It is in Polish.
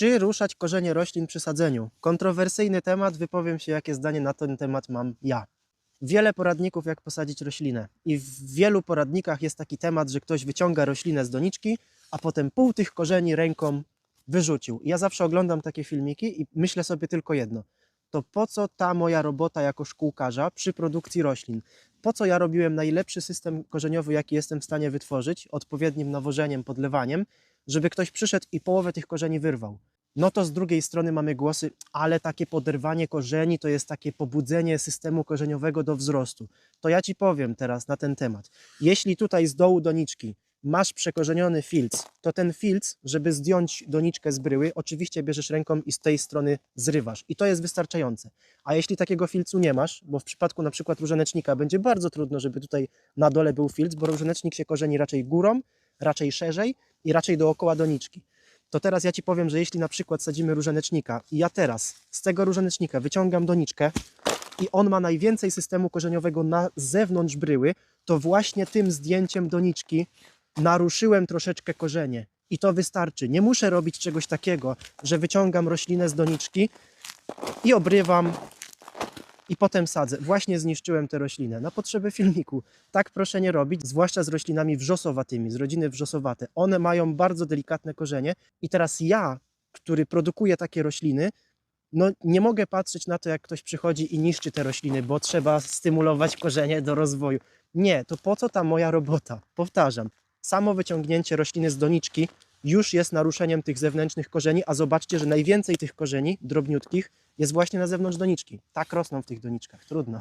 Czy ruszać korzenie roślin przy sadzeniu? Kontrowersyjny temat, wypowiem się, jakie zdanie na ten temat mam ja. Wiele poradników, jak posadzić roślinę. I w wielu poradnikach jest taki temat, że ktoś wyciąga roślinę z doniczki, a potem pół tych korzeni ręką wyrzucił. I ja zawsze oglądam takie filmiki i myślę sobie tylko jedno. To po co ta moja robota jako szkółkarza przy produkcji roślin? Po co ja robiłem najlepszy system korzeniowy, jaki jestem w stanie wytworzyć, odpowiednim nawożeniem, podlewaniem, żeby ktoś przyszedł i połowę tych korzeni wyrwał? No to z drugiej strony mamy głosy, ale takie poderwanie korzeni to jest takie pobudzenie systemu korzeniowego do wzrostu. To ja ci powiem teraz na ten temat. Jeśli tutaj z dołu doniczki masz przekorzeniony filc, to ten filc, żeby zdjąć doniczkę z bryły, oczywiście bierzesz ręką i z tej strony zrywasz. I to jest wystarczające. A jeśli takiego filcu nie masz, bo w przypadku na przykład różanecznika będzie bardzo trudno, żeby tutaj na dole był filc, bo różanecznik się korzeni raczej górą, raczej szerzej i raczej dookoła doniczki. To teraz ja Ci powiem, że jeśli na przykład sadzimy różanecznika i ja teraz z tego różanecznika wyciągam doniczkę i on ma najwięcej systemu korzeniowego na zewnątrz bryły, to właśnie tym zdjęciem doniczki naruszyłem troszeczkę korzenie. I to wystarczy. Nie muszę robić czegoś takiego, że wyciągam roślinę z doniczki i obrywam i potem sadzę. Właśnie zniszczyłem tę roślinę na potrzeby filmiku. Tak proszę nie robić, zwłaszcza z roślinami wrzosowatymi, z rodziny wrzosowate. One mają bardzo delikatne korzenie i teraz ja, który produkuje takie rośliny, no nie mogę patrzeć na to, jak ktoś przychodzi i niszczy te rośliny, bo trzeba stymulować korzenie do rozwoju. Nie, to po co ta moja robota? Powtarzam, samo wyciągnięcie rośliny z doniczki już jest naruszeniem tych zewnętrznych korzeni, a zobaczcie, że najwięcej tych korzeni drobniutkich jest właśnie na zewnątrz doniczki. Tak rosną w tych doniczkach, trudno.